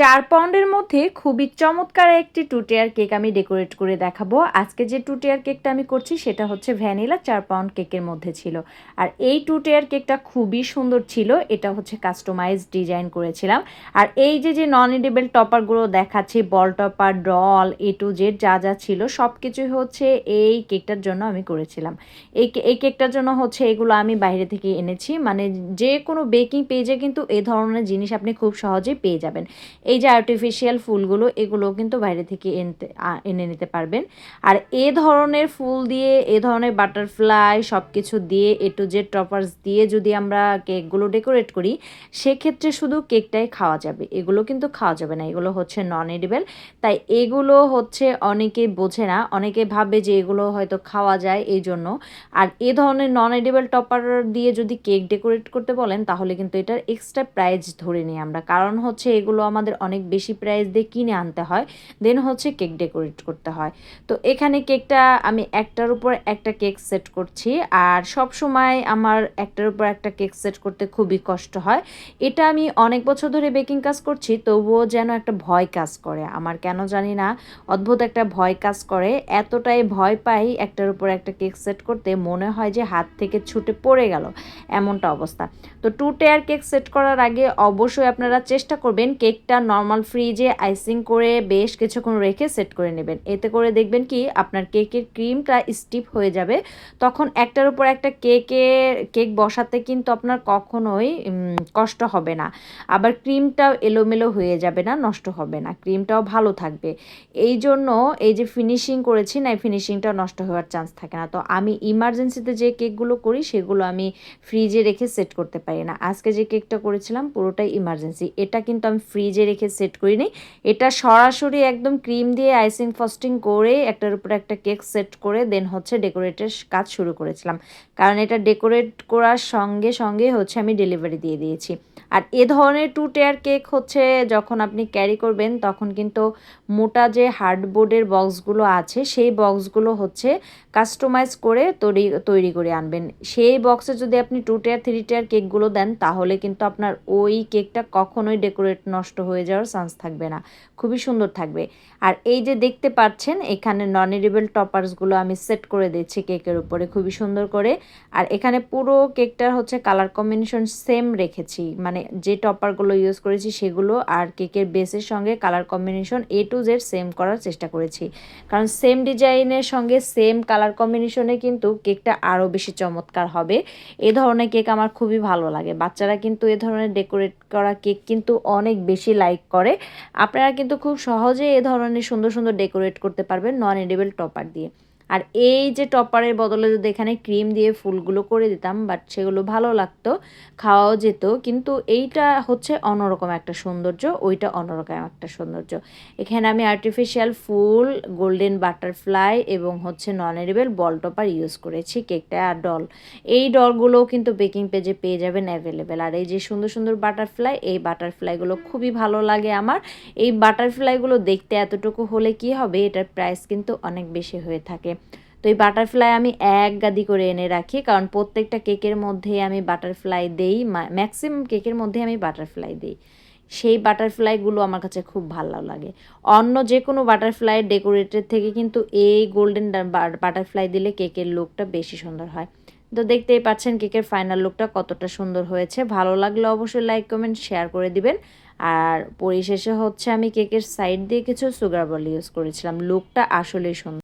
চার পাউন্ডের মধ্যে খুবই চমৎকার একটি টু টিয়ার কেক আমি ডেকোরেট করে দেখাবো। আজকে যে টু টিয়ার কেকটা আমি করছি, সেটা হচ্ছে ভ্যানিলা চার পাউন্ড কেকের মধ্যে ছিল। আর এই টু টিয়ার কেকটা খুবই সুন্দর ছিল, এটা হচ্ছে কাস্টমাইজ ডিজাইন করেছিলাম। আর এই যে যে নন এডিবেল টপারগুলো দেখাচ্ছি ball topper doll A to Z যা যা ছিল সব কিছুই হচ্ছে এই কেকটার জন্য আমি করেছিলাম। এই এই কেকটার জন্য হচ্ছে এগুলো আমি বাইরে থেকে এনেছি। মানে যে কোনো বেকিং পেজে কিন্তু এই ধরনের জিনিস আপনি খুব সহজেই পেয়ে যাবেন। এই যে আর্টিফিশিয়াল ফুলগুলো এগুলো কিন্তু বাইরে থেকে এনতে এনে নিতে পারবেন। আর এ ধরনের ফুল দিয়ে, এ ধরনের বাটারফ্লাই সব কিছু দিয়ে এ টু জেড টপার্স দিয়ে যদি আমরা কেকগুলো ডেকোরেট করি, সেক্ষেত্রে শুধু কেকটাই খাওয়া যাবে। এগুলো কিন্তু খাওয়া যাবে না, এগুলো হচ্ছে নন এডিবেল তাই এগুলো হচ্ছে অনেকে বোঝে না, অনেকে ভাবে যে এগুলো হয়তো খাওয়া যায় এই জন্য। আর এ ধরনের নন এডিবেল টপার দিয়ে যদি কেক ডেকোরেট করতে বলেন, তাহলে কিন্তু এটার এক্সট্রা প্রাইস ধরে নিই আমরা। কারণ হচ্ছে এগুলো আমাদের অনেক বেশি প্রাইস দিয়ে কিনে আনতে হয় দেন হচ্ছে কেক ডেকোরেট করতে হয়। তো এখানে কেকটা আমি একটার উপর একটা কেক সেট করছি, আর সব সময় আমার একটার উপর একটা কেক সেট করতে খুবই কষ্ট হয়। এটা আমি অনেক বছর ধরে বেকিং কাজ করছি, তবুও যেন একটা ভয় কাজ করে। আমার কেন জানি না, অদ্ভুত একটা ভয় কাজ করে। এতটাই ভয় পাই একটার উপর একটা কেক সেট করতে, মনে হয় যে হাত থেকে ছুটে পড়ে গেল, এমনটা অবস্থা। তো টু টেয়ার কেক সেট করার আগে অবশ্যই আপনারা চেষ্টা করবেন কেকটা নর্মাল ফ্রিজে আইসিং করে বেশ কিছুক্ষণ রেখে সেট করে নেবেন। এতে করে দেখবেন কি, আপনার কেকের ক্রিমটা স্টিপ হয়ে যাবে। তখন একটার উপর একটা কেকে কেক বসাতে কিন্তু আপনার কখনোই কষ্ট হবে না। আবার ক্রিমটাও এলোমেলো হয়ে যাবে না, নষ্ট হবে না। ক্রিমটাও ভালো থাকবে। এই জন্য এই যে ফিনিশিং করেছি, না, এই ফিনিশিংটা নষ্ট হওয়ার চান্স থাকে না। তো আমি ইমার্জেন্সিতে যে কেকগুলো করি, সেগুলো আমি ফ্রিজে রেখে সেট করতে পারি না। আজকে যে কেকটা করেছিলাম, পুরোটাই ইমার্জেন্সি এটা কিন্তু আমি ফ্রিজে রেখে সেট করিনি। এটা সরাসরি একদম ক্রিম দিয়ে আইসিং ফস্টিং করে একটার উপরে একটা কেক সেট করে দেন হচ্ছে ডেকোরেটের কাজ শুরু করেছিলাম। কারণ এটা ডেকোরেট করার সঙ্গে সঙ্গে হচ্ছে আমি ডেলিভারি দিয়ে দিয়েছি। আর এ ধরনের টু টেয়ার কেক হচ্ছে যখন আপনি ক্যারি করবেন তখন কিন্তু মোটা যে হার্ডবোর্ডের বক্সগুলো আছে সেই বক্সগুলো হচ্ছে কাস্টমাইজ করে তৈরি তৈরি করে আনবেন। সেই বক্সে যদি আপনি টু টেয়ার থ্রি টেয়ার কেকগুলো দেন তাহলে কিন্তু আপনার ওই কেকটা কখনোই ডেকোরেট নষ্ট হয়ে যাওয়ার চান্স থাকবে না। খুবই সুন্দর থাকবে। আর এই যে দেখতে পাচ্ছেন, এখানে নন এডিবল টপার্সগুলো আমি সেট করে দিচ্ছি কেকের উপরে, খুবই সুন্দর করে। আর এখানে পুরো কেকটার হচ্ছে কালার কম্বিনেশন সেম রেখেছি। মানে যে টপারগুলো ইউজ করেছি সেগুলো আর কেকের বেসের সঙ্গে colour combination A to Z same করার চেষ্টা করেছি। কারণ সেম ডিজাইনের সঙ্গে সেম কালার কম্বিনেশনে কিন্তু কেকটা আরও বেশি চমৎকার হবে। এ ধরনের কেক আমার খুবই ভালো লাগে। বাচ্চারা কিন্তু এ ধরনের ডেকোরেট করা কেক কিন্তু অনেক বেশি লাইক করে। আপনারা কিন্তু খুব সহজে এ ধরনের সুন্দর সুন্দর ডেকোরেট করতে পারবেন নন এডেবেল টপার দিয়ে। আর এই যে টপারের বদলে যদি এখানে ক্রিম দিয়ে ফুলগুলো করে দিতাম, বাট সেগুলো ভালো লাগতো, খাওয়াও যেত, কিন্তু এইটা হচ্ছে অন্যরকম একটা সৌন্দর্য, ওইটা অন্যরকম একটা সৌন্দর্য। এখানে আমি আর্টিফিশিয়াল ফুল গোল্ডেন বাটারফ্লাই এবং হচ্ছে non edible ball topper use করেছি, কেকটা আর ডল এই ডলগুলোও কিন্তু বেকিং পেজে পেয়ে যাবেন অ্যাভেলেবেল আর এই যে সুন্দর সুন্দর বাটারফ্লাই এই বাটারফ্লাইগুলো খুবই ভালো লাগে আমার। এই বাটারফ্লাইগুলো দেখতে এতটুকু হলে কি হবে, এটার প্রাইস কিন্তু অনেক বেশি হয়ে থাকে। তো এই বাটারফ্লাই আমি এক গাদি করে এনে রাখি, কারণ প্রত্যেকটা কেকের মধ্যে আমি বাটারফ্লাই দেই ম্যাক্সিমাম কেকের মধ্যে আমি বাটারফ্লাই দিই। সেই বাটারফ্লাইগুলো আমার কাছে খুব ভালো লাগে। অন্য যে কোনো বাটারফ্লাই ডেকোরেটের থেকে কিন্তু এই গোল্ডেন বাটারফ্লাই দিলে কেকের লুকটা বেশি সুন্দর হয়। তো দেখতেই পাচ্ছেন কেকের ফাইনাল লুকটা কতটা সুন্দর হয়েছে। ভালো লাগলে অবশ্যই লাইক কমেন্ট শেয়ার করে দিবেন। আর পরিশেষে হচ্ছে আমি কেকের সাইড দিয়ে কিছু সুগার বল ইউজ করেছিলাম। লুকটা আসলেই সুন্দর